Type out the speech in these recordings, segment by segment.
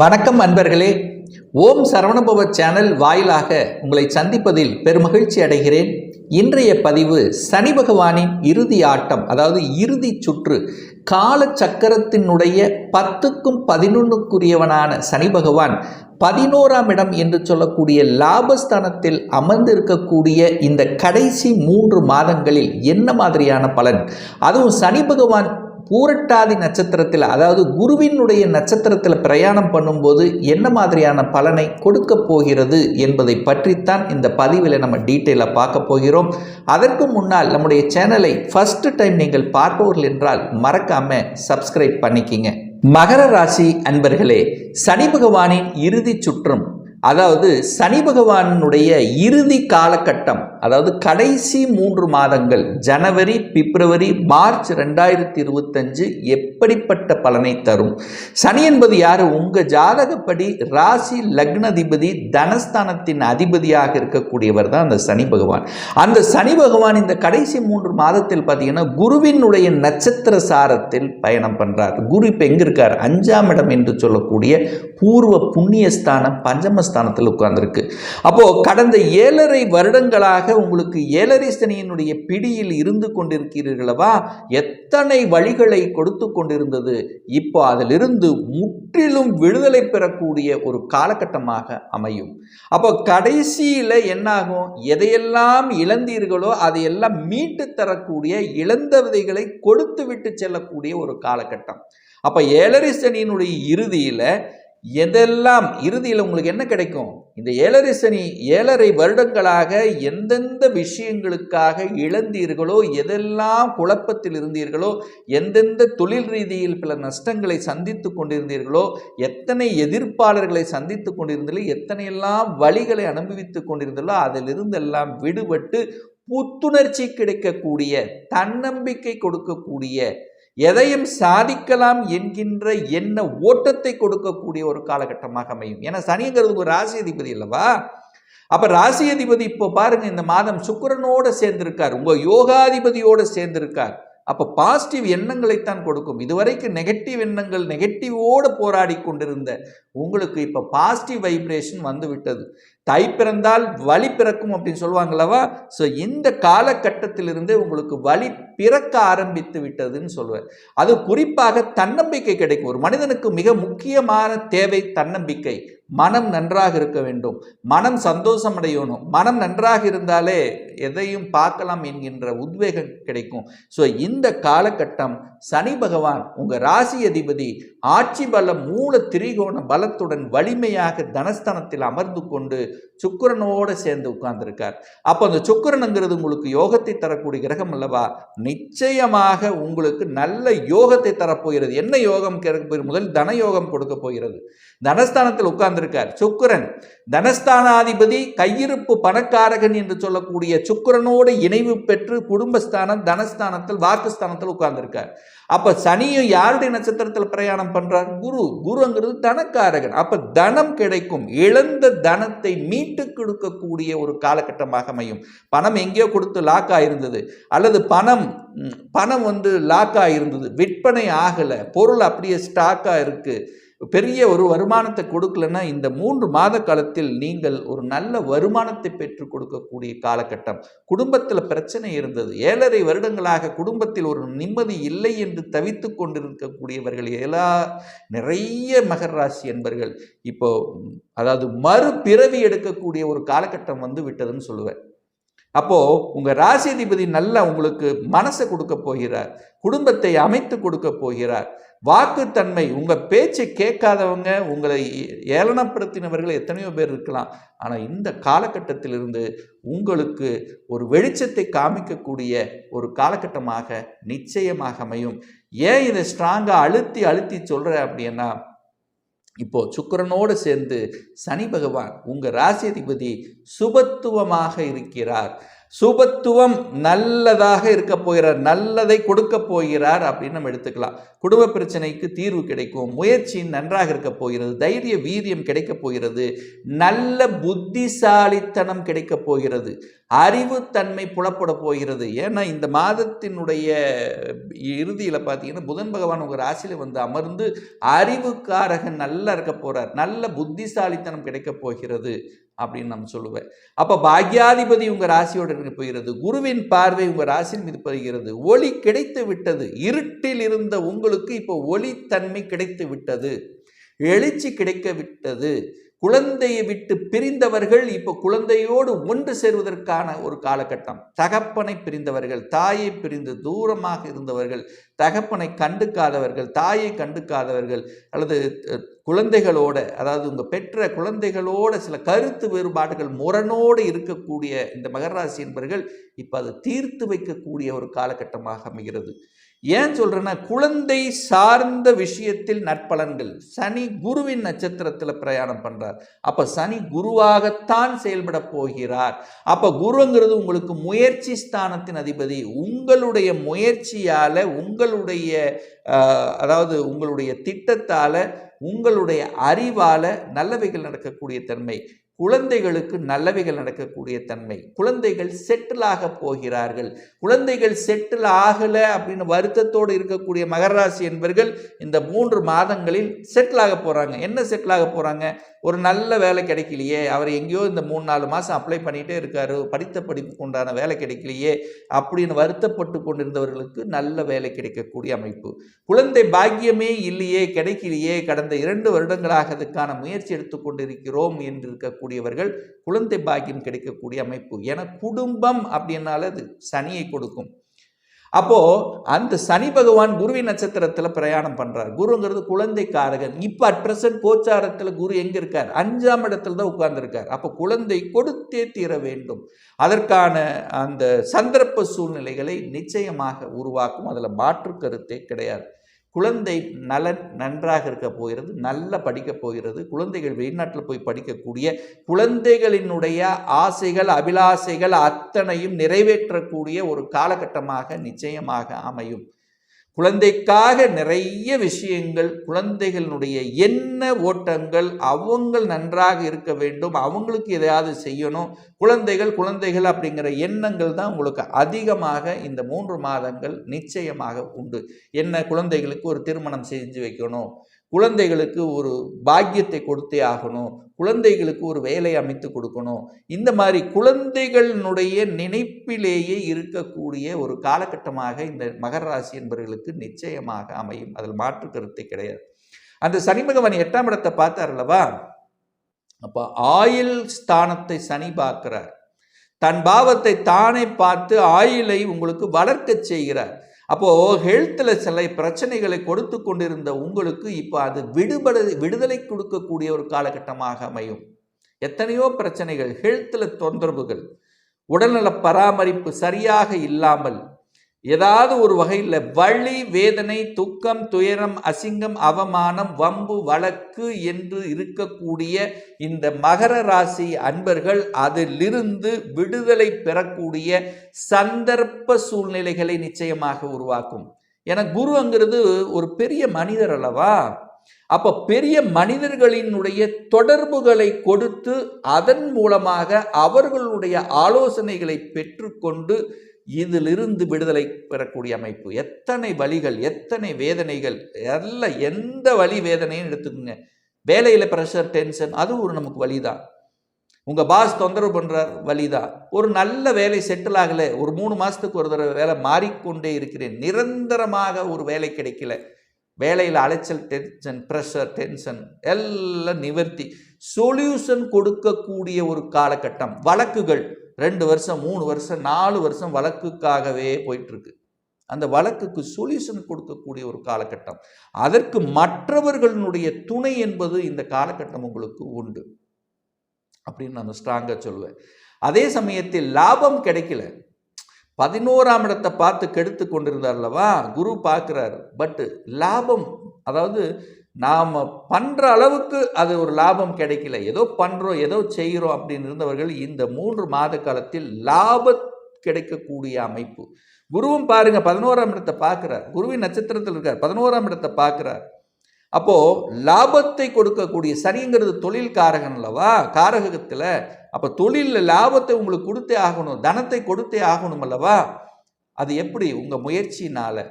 வணக்கம் அன்பர்களே. ஓம் சரவணபவ சேனல் வாயிலாக உங்களை சந்திப்பதில் பெருமகிழ்ச்சி அடைகிறேன். இன்றைய பதிவு சனி பகவானின் இறுதி ஆட்டம் அதாவது இறுதி சுற்று. கால சக்கரத்தினுடைய பத்துக்கும் பதினொன்றுக்குரியவனான சனி பகவான் பதினோராம் இடம் என்று சொல்லக்கூடிய லாபஸ்தானத்தில் அமர்ந்திருக்கக்கூடிய இந்த கடைசி மூன்று மாதங்களில் என்ன மாதிரியான பலன்? அதுவும் சனி பகவான் பூரட்டாதி நட்சத்திரத்தில் அதாவது குருவினுடைய நட்சத்திரத்தில் பிரயாணம் பண்ணும்போது என்ன மாதிரியான பலனை கொடுக்க போகிறது என்பதை பற்றித்தான் இந்த பதிவில் நம்ம டீட்டெயிலாக பார்க்க போகிறோம். அதற்கு முன்னால் நம்முடைய சேனலை ஃபர்ஸ்ட் டைம் நீங்கள் பார்ப்பவர்கள் என்றால் மறக்காம சப்ஸ்கிரைப் பண்ணிக்கிங்க. மகர ராசி அன்பர்களே சனி பகவானின் இறுதி சுற்றும் அதாவது சனி பகவானுடைய இறுதி காலகட்டம் அதாவது கடைசி மூன்று மாதங்கள் ஜனவரி பிப்ரவரி மார்ச் ரெண்டாயிரத்தி இருபத்தஞ்சு எப்படிப்பட்ட பலனை தரும்? சனி என்பது யார்? உங்கள் ஜாதகப்படி ராசி லக்னதிபதி தனஸ்தானத்தின் அதிபதியாக இருக்கக்கூடியவர் தான் அந்த சனி பகவான். அந்த சனி பகவான் இந்த கடைசி மூன்று மாதத்தில் பார்த்தீங்கன்னா குருவினுடைய நட்சத்திர சாரத்தில் பயணம் பண்ணுறார் குரு இப்போ எங்கே இருக்கார்? அஞ்சாம் இடம் என்று சொல்லக்கூடிய பூர்வ புண்ணியஸ்தானம் ஸ்தானத்தில் உட்கார்ந்துருக்கு. அப்போது கடந்த ஏழரை வருடங்களாக உங்களுக்கு ஏழரை சனியினுடைய பிடியில் இருந்து கொண்டிருக்கிறீர்களவா எத்தனை வழிகளை கொடுத்து கொண்டிருந்தது? இப்போ அதிலிருந்து முற்றிலும் விடுதலை பெறக்கூடிய ஒரு காலகட்டமாக அமையும். அப்போ கடைசியில் என்னாகும்? எதையெல்லாம் இழந்தீர்களோ அதையெல்லாம் மீட்டு தரக்கூடிய இழந்த விதைகளை கொடுத்து விட்டு செல்லக்கூடிய ஒரு காலகட்டம். அப்போ ஏழரை சனியினுடைய இறுதியில் எதெல்லாம் இறுதியில் உங்களுக்கு என்ன கிடைக்கும்? இந்த ஏழரை சனி ஏழரை வருடங்களாக எந்தெந்த விஷயங்களுக்காக இழந்தீர்களோ எதெல்லாம் குழப்பத்தில் இருந்தீர்களோ எந்தெந்த தொழில் ரீதியில் பல நஷ்டங்களை சந்தித்து கொண்டிருந்தீர்களோ எத்தனை எதிர்ப்பாளர்களை சந்தித்து கொண்டிருந்தீர்களோ எத்தனையெல்லாம் வழிகளை அனுபவித்து கொண்டிருந்தீர்களோ அதிலிருந்தெல்லாம் விடுபட்டு புத்துணர்ச்சி கிடைக்கக்கூடிய தன்னம்பிக்கை கொடுக்கக்கூடிய எதையும் சாதிக்கலாம் என்கின்ற என்ன ஓட்டத்தை கொடுக்கக்கூடிய ஒரு காலகட்டமாக அமையும். ஏன்னா சனிங்கிறது ஒரு ராசி அதிபதி அல்லவா? அப்ப ராசி அதிபதி இப்போ பாருங்க இந்த மாதம் சுக்கரனோட சேர்ந்திருக்கார். உங்க யோகாதிபதியோட சேர்ந்திருக்கார். அப்போ பாசிட்டிவ் எண்ணங்களைத்தான் கொடுக்கும். இதுவரைக்கும் நெகட்டிவ் எண்ணங்கள் நெகட்டிவோடு போராடி கொண்டிருந்த உங்களுக்கு இப்போ பாசிட்டிவ் வைப்ரேஷன் வந்து விட்டது தை பிறந்தால் வழி பிறக்கும் அப்படின்னு சொல்லுவாங்களவா ஸோ இந்த காலகட்டத்திலிருந்தே உங்களுக்கு வழி பிறக்க ஆரம்பித்து விட்டதுன்னு சொல்லுவேன். அது குறிப்பாக தன்னம்பிக்கை கிடைக்கும். ஒரு மனிதனுக்கு மிக முக்கியமான தேவை தன்னம்பிக்கை. மனம் நன்றாக இருக்க வேண்டும். மனம் சந்தோஷம் அடையணும் மனம் நன்றாக இருந்தாலே எதையும் பார்க்கலாம் என்கின்ற உத்வேகம் கிடைக்கும். ஸோ இந்த காலகட்டம் சனி பகவான் உங்கள் ராசி அதிபதி ஆட்சி பலம் மூல திரிகோண பலத்துடன் வலிமையாக தனஸ்தனத்தில் அமர்ந்து கொண்டு சுக்கிரனோடு சேர்ந்து உட்கார்ந்துருக்கார். அப்போ அந்த சுக்கிரனுங்கிறது உங்களுக்கு யோகத்தை தரக்கூடிய கிரகம் அல்லவா? நிச்சயமாக உங்களுக்கு நல்ல யோகத்தை தரப்போகிறது. என்ன யோகம் கிடைக்க முதல் தன யோகம் கொடுக்க போகிறது. தனஸ்தானத்தில் உட்கார்ந்திருக்கார். சுக்கிரன். தனஸ்தானாதிபதி கையிருப்பு பணக்காரகன் என்று சொல்லக்கூடிய சுக்கரனோடு இணைவு பெற்று குடும்பஸ்தானம் தனஸ்தானத்தில் வாக்குஸ்தானத்தில் உட்கார்ந்திருக்கார். அப்போ சனியும் யாருடைய நட்சத்திரத்தில் பிரயாணம் பண்ணுறார் குரு. குருங்கிறது தனக்காரகன். அப்போ தனம் கிடைக்கும். இழந்த தனத்தை மீட்டு கொடுக்கக்கூடிய ஒரு காலகட்டமாக அமையும். பணம் எங்கேயோ கொடுத்து லாக் ஆயிருந்தது. அல்லது பணம் பணம் வந்து லாக் இருந்தது விற்பனை ஆகலை. பொருள் அப்படியே ஸ்டாக்காக இருக்குது பெரிய ஒரு வருமானத்தை கொடுக்கலன்னா இந்த மூன்று மாத காலத்தில் நீங்கள் ஒரு நல்ல வருமானத்தை பெற்று கொடுக்கக்கூடிய காலகட்டம். குடும்பத்தில் பிரச்சனை இருந்தது. ஏழரை வருடங்களாக குடும்பத்தில் ஒரு நிம்மதி இல்லை என்று தவித்து கொண்டிருக்கக்கூடியவர்கள் எல்லா நிறைய மகர ராசி என்பர்கள். இப்போ அதாவது மறுபிறவி எடுக்கக்கூடிய ஒரு காலகட்டம் வந்து விட்டதுன்னு சொல்லுவேன். அப்போது உங்கள் ராசிதிபதி நல்லா உங்களுக்கு மனசை கொடுக்க போகிறார். குடும்பத்தை அமைத்து கொடுக்க போகிறார். வாக்குத்தன்மை உங்கள் பேச்சை கேட்காதவங்க உங்களை ஏளனப்படுத்தினவர்கள் எத்தனையோ பேர் இருக்கலாம். ஆனால் இந்த காலகட்டத்திலிருந்து உங்களுக்கு ஒரு வெளிச்சத்தை காமிக்கக்கூடிய ஒரு காலகட்டமாக நிச்சயமாக அமையும். ஏன் இதை ஸ்ட்ராங்காக அழுத்தி அழுத்தி சொல்கிறேன் அப்படின்னா இப்போ சுக்கரனோடு சேர்ந்து சனி பகவான் உங்கள் ராசி அதிபதி சுபத்துவமாக இருக்கிறார். சுபத்துவம் நல்லதாக இருக்க போகிறார் நல்லதை கொடுக்க போகிறார் அப்படின்னு நம்ம எடுத்துக்கலாம். குடும்ப பிரச்சனைக்கு தீர்வு கிடைக்கும் முயற்சி நன்றாக இருக்க போகிறது தைரிய வீரியம் கிடைக்க போகிறது நல்ல புத்திசாலித்தனம் கிடைக்க போகிறது அறிவுத்தன்மை புலப்பட போகிறது. ஏன்னா இந்த மாதத்தினுடைய இறுதியில் பார்த்தீங்கன்னா புதன் பகவான் உங்கள் ராசியில் வந்து அமர்ந்து அறிவுக்காரகன் நல்லா இருக்க போகிறார் நல்ல புத்திசாலித்தனம் கிடைக்க போகிறது. அப்படின்னு நம்ம சொல்லுவேன் அப்போ பாக்யாதிபதி உங்கள் ராசியோடு போகிறது குருவின் பார்வை உங்கள் ராசியின் மீது பெறுகிறது ஒளி கிடைத்து விட்டது. இருட்டில் இருந்த உங்களுக்கு இப்போ ஒளித்தன்மை கிடைத்து விட்டது. எழுச்சி கிடைக்க விட்டது. குழந்தையை விட்டு பிரிந்தவர்கள் இப்போ குழந்தையோடு ஒன்று சேர்வதற்கான ஒரு காலகட்டம். தகப்பனை பிரிந்தவர்கள் தாயை பிரிந்து தூரமாக இருந்தவர்கள் தகப்பனை கண்டுக்காதவர்கள் தாயை கண்டுக்காதவர்கள் அல்லது குழந்தைகளோட அதாவது உங்கள் பெற்ற குழந்தைகளோட சில கருத்து வேறுபாடுகள் முரணோடு இருக்கக்கூடிய இந்த மகராசி என்பவர்கள் இப்போ அதை தீர்த்து வைக்கக்கூடிய ஒரு காலகட்டமாக அமைகிறது. ஏன் சொல்கிறேன்னா குழந்தை சார்ந்த விஷயத்தில் நற்பலன்கள். சனி குருவின் நட்சத்திரத்தில் பிரயாணம் பண்ணுறார் அப்போ சனி குருவாகத்தான் செயல்பட போகிறார். அப்போ குருங்கிறது உங்களுக்கு முயற்சி ஸ்தானத்தின் அதிபதி. உங்களுடைய முயற்சியால் உங்களுடைய அதாவது உங்களுடைய திட்டத்தால் உங்களுடைய அறிவால் நல்லவைகள் நடக்கக்கூடிய தன்மை குழந்தைகளுக்கு நல்லவைகள் நடக்கக்கூடிய தன்மை. குழந்தைகள் செட்டில் ஆக போகிறார்கள். குழந்தைகள் செட்டில் ஆகலை அப்படின்னு வருத்தத்தோடு இருக்கக்கூடிய மகராசி என்பவர்கள் இந்த மூன்று மாதங்களில் செட்டில் ஆக போகிறாங்க என்ன செட்டில் ஆக போகிறாங்க ஒரு நல்ல வேலை கிடைக்கலையே. அவர் எங்கேயோ இந்த மூணு நாலு மாதம் அப்ளை பண்ணிகிட்டே இருக்காரு. படித்த படிப்புக்கு உண்டான வேலை கிடைக்கலையே அப்படின்னு வருத்தப்பட்டு கொண்டிருந்தவர்களுக்கு நல்ல வேலை கிடைக்கக்கூடிய அமைப்பு. குழந்தை பாக்கியமே இல்லையே கிடைக்கலையே. கடந்த இரண்டு வருடங்களாக அதுக்கான முயற்சி எடுத்துக்கொண்டிருக்கிறோம் என்று இருக்கக்கூடிய இருக்கக்கூடியவர்கள் குழந்தை பாக்கியம் கிடைக்கக்கூடிய அமைப்பு. என குடும்பம் அப்படின்னால அது சனியை கொடுக்கும். அப்போ அந்த சனி பகவான் குருவி நட்சத்திரத்தில் பிரயாணம் பண்றார். குருங்கிறது குழந்தை காரகன் இப்போ அட் பிரசன்ட் கோச்சாரத்தில் குரு எங்க இருக்கார்? அஞ்சாம் இடத்துல தான் உட்கார்ந்துருக்கார். அப்போ குழந்தை கொடுத்தே தீர வேண்டும். அதற்கான அந்த சந்தர்ப்ப சூழ்நிலைகளை நிச்சயமாக உருவாக்கும். அதில் மாற்று கருத்தே கிடையாது. குழந்தை நலன் நன்றாக இருக்க போகிறது நல்ல படிக்க போகிறது குழந்தைகள் வெளிநாட்டில் போய் படிக்கக்கூடிய குழந்தைகளினுடைய ஆசைகள் அபிலாசைகள் அத்தனையும் நிறைவேற்றக்கூடிய ஒரு காலகட்டமாக நிச்சயமாக அமையும். குழந்தைக்காக நிறைய விஷயங்கள் குழந்தைகளினுடைய என்ன ஓட்டங்கள் அவங்க நன்றாக இருக்க வேண்டும் அவங்களுக்கு எதையாவது செய்யணும் குழந்தைகள் குழந்தைகள் அப்படிங்கிற எண்ணங்கள் தான் உங்களுக்கு அதிகமாக இந்த மூன்று மாதங்கள் நிச்சயமாக உண்டு. என்ன குழந்தைகளுக்கு ஒரு திருமணம் செஞ்சு வைக்கணும் குழந்தைகளுக்கு ஒரு பாக்கியத்தை கொடுத்தே ஆகணும். குழந்தைகளுக்கு ஒரு வேலை அமைத்து கொடுக்கணும். இந்த மாதிரி குழந்தைகளினுடைய நினைப்பிலேயே இருக்கக்கூடிய ஒரு காலகட்டமாக இந்த மகர ராசி என்பவர்களுக்கு நிச்சயமாக அமையும். அதில் மாற்று கருத்தை கிடையாது. அந்த சனி பகவான் எட்டாம் இடத்தை பார்த்தார் அல்லவா? அப்போ ஆயில் ஸ்தானத்தை சனி பார்க்கிறார். தன் பாவத்தை தானே பார்த்து ஆயிலை உங்களுக்கு வளர்க்க செய்கிறார். அப்போது ஹெல்த்தில் சில பிரச்சனைகளை கொடுத்து கொண்டிருந்த உங்களுக்கு இப்போ அது விடுபடு விடுதலை கொடுக்கக்கூடிய ஒரு காலகட்டமாக அமையும். எத்தனையோ பிரச்சனைகள் ஹெல்த்தில் தொந்தரவுகள் உடல்நல பராமரிப்பு சரியாக இல்லாமல் ஏதாவது ஒரு வகையில் வழி வேதனை துக்கம் துயரம் அசிங்கம் அவமானம் வம்பு வழக்கு என்று இருக்கக்கூடிய இந்த மகர ராசி அன்பர்கள் அதிலிருந்து விடுதலை பெறக்கூடிய சந்தர்ப்ப சூழ்நிலைகளை நிச்சயமாக உருவாக்கும். என குருங்கிறது ஒரு பெரிய மனிதர் அல்லவா? அப்போ பெரிய மனிதர்களினுடைய தொடர்புகளை கொடுத்து அதன் மூலமாக அவர்களுடைய ஆலோசனைகளை பெற்றுக்கொண்டு இதிலிருந்து விடுதலை பெறக்கூடிய அமைப்பு. எத்தனை வழிகள் எத்தனை வேதனைகள் எல்லாம் எந்த வழி வேதனையும் எடுத்துக்கோங்க. வேலையில் ப்ரெஷர் டென்ஷன் அது ஒரு நமக்கு வழிதான். உங்கள் பாஸ் தொந்தரவு பண்ணுறார் வழிதான். ஒரு நல்ல வேலை செட்டில் ஆகலை ஒரு மூணு மாதத்துக்கு ஒரு தடவை வேலை மாறிக்கொண்டே இருக்கிறேன். நிரந்தரமாக ஒரு வேலை கிடைக்கல. வேலையில் அலைச்சல் டென்ஷன் ப்ரெஷர் டென்ஷன் எல்லாம் நிவர்த்தி. சொல்யூஷன் கொடுக்கக்கூடிய ஒரு காலகட்டம். வழக்குகள். ரெண்டு வருஷம் மூணு வருஷம் நாலு வருஷம் வழக்குக்காகவே போயிட்டுருக்கு. அந்த வழக்குக்கு சொல்யூஷன் கொடுக்கக்கூடிய ஒரு காலகட்டம். அதற்கு மற்றவர்களுடைய துணை என்பது இந்த காலகட்டம் உங்களுக்கு உண்டு. அப்படின்னு நான் ஸ்ட்ராங்காக சொல்லுவேன். அதே சமயத்தில் லாபம் கிடைக்கல. பதினோராம் இடத்தை பார்த்து கெடுத்து கொண்டிருந்தார்லவா குரு பார்க்குறாரு. பட்டு லாபம் அதாவது நாம் பண்ணுற அளவுக்கு அது ஒரு லாபம் கிடைக்கல. ஏதோ பண்ணுறோம் ஏதோ செய்கிறோம் அப்படின்னு இருந்தவர்கள் இந்த மூன்று மாத காலத்தில் லாப கிடைக்கக்கூடிய அமைப்பு. குருவும் பாருங்கள் பதினோராம் இடத்தை பார்க்குறார். குருவின் நட்சத்திரத்தில் இருக்கார். பதினோராம் இடத்தை பார்க்குறார். அப்போ லாபத்தை கொடுக்கக்கூடிய சனிங்கிறது தொழில் காரகன் அல்லவா? காரகத்தில். அப்போ தொழிலில் லாபத்தை உங்களுக்கு கொடுத்தே ஆகணும் தனத்தை கொடுத்தே ஆகணும் அல்லவா? அது எப்படி? உங்கள் முயற்சினால்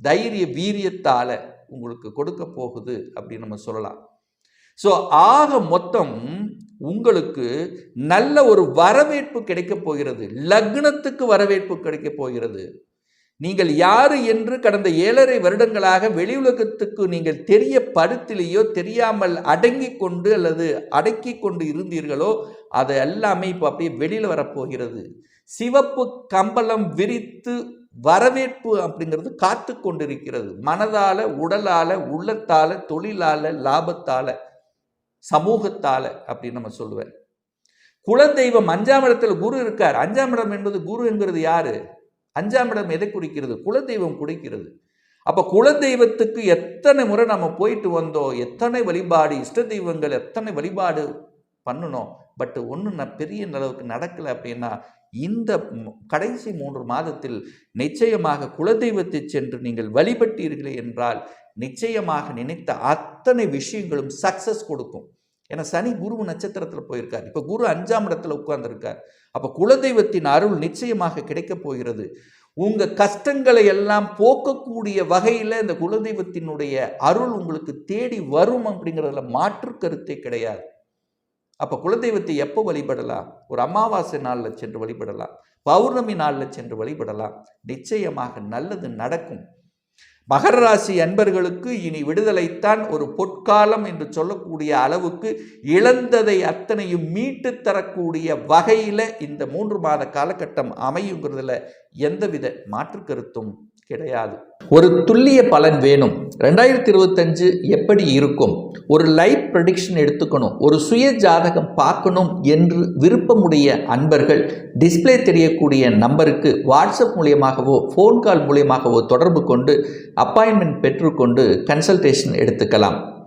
தைரிய வீரியத்தால். உங்களுக்கு கொடுக்க போகுது அப்படின்னு நம்ம சொல்லலாம். ஸோ ஆக மொத்தம் உங்களுக்கு நல்ல ஒரு வரவேற்பு கிடைக்கப் போகிறது. லக்னத்துக்கு வரவேற்பு கிடைக்கப் போகிறது. நீங்கள் யாரு என்று கடந்த ஏழரை வருடங்களாக வெளி உலகத்துக்கு நீங்கள் படுத்திலேயோ தெரியாமல் அடங்கி கொண்டு அல்லது அடக்கி கொண்டு இருந்தீர்களோ அது எல்லாமே இப்போ அப்படியே வெளியில் வரப்போகிறது சிவப்பு கம்பளம் விரித்து வரவேற்பு அப்படிங்கிறது காத்து கொண்டிருக்கிறது. மனதால உடலால உள்ளத்தால தொழிலால லாபத்தால சமூகத்தால அப்படின்னு நம்ம சொல்லுவேன். குலதெய்வம் அஞ்சாம் இடத்துல குரு இருக்கார். அஞ்சாம் இடம் என்பது குரு என்கிறது யாரு? அஞ்சாம் இடம் எதை குறிக்கிறது? குலதெய்வம் குறிக்கிறது. அப்போ குலதெய்வத்துக்கு எத்தனை முறை நம்ம போயிட்டு வந்தோம்? எத்தனை வழிபாடு? இஷ்ட தெய்வங்கள் எத்தனை வழிபாடு பண்ணணும்? பட் ஒன்றும் நான் பெரிய அளவுக்கு நடக்கலை அப்படின்னா இந்த கடைசி மூன்று மாதத்தில் நிச்சயமாக குலதெய்வத்தை சென்று நீங்கள் வழிபட்டீர்களே என்றால் நிச்சயமாக நினைத்த அத்தனை விஷயங்களும் சக்சஸ் கொடுக்கும். ஏன்னா சனி குரு நட்சத்திரத்தில் போயிருக்கார். இப்போ குரு அஞ்சாம் இடத்துல உட்கார்ந்துருக்கார். அப்போ குலதெய்வத்தின் அருள் நிச்சயமாக கிடைக்கப் போகிறது. உங்கள் கஷ்டங்களை எல்லாம் போக்கக்கூடிய வகையில் இந்த குலதெய்வத்தினுடைய அருள் உங்களுக்கு தேடி வரும் அப்படிங்கிறதுல மாற்று கருத்தே கிடையாது. அப்போ குலதெய்வத்தை எப்போ வழிபடலாம்? ஒரு அமாவாசை நாளில் சென்று வழிபடலாம். பௌர்ணமி நாளில் சென்று வழிபடலாம். நிச்சயமாக நல்லது நடக்கும். மகர ராசி அன்பர்களுக்கு இனி விடுதலைத்தான் ஒரு பொற்காலம் என்று சொல்லக்கூடிய அளவுக்கு இழந்ததை அத்தனையும் மீட்டு தரக்கூடிய வகையில் இந்த மூன்று மாத காலகட்டம் அமையுங்கிறதுல எந்தவித மாற்று கருத்தும் கிடையாது. ஒரு துல்லிய பலன் வேணும். ரெண்டாயிரத்தி இருபத்தஞ்சு எப்படி இருக்கும்? ஒரு லைவ் ப்ரடிக்ஷன் எடுத்துக்கணும். ஒரு சுய ஜாதகம் பார்க்கணும் என்று விருப்பமுடைய அன்பர்கள் டிஸ்ப்ளே தெரியக்கூடிய நம்பருக்கு வாட்ஸ்அப் மூலியமாகவோ ஃபோன் கால் மூலியமாகவோ தொடர்பு கொண்டு அப்பாயின்மெண்ட் பெற்றுக்கொண்டு கன்சல்டேஷன் எடுத்துக்கலாம்.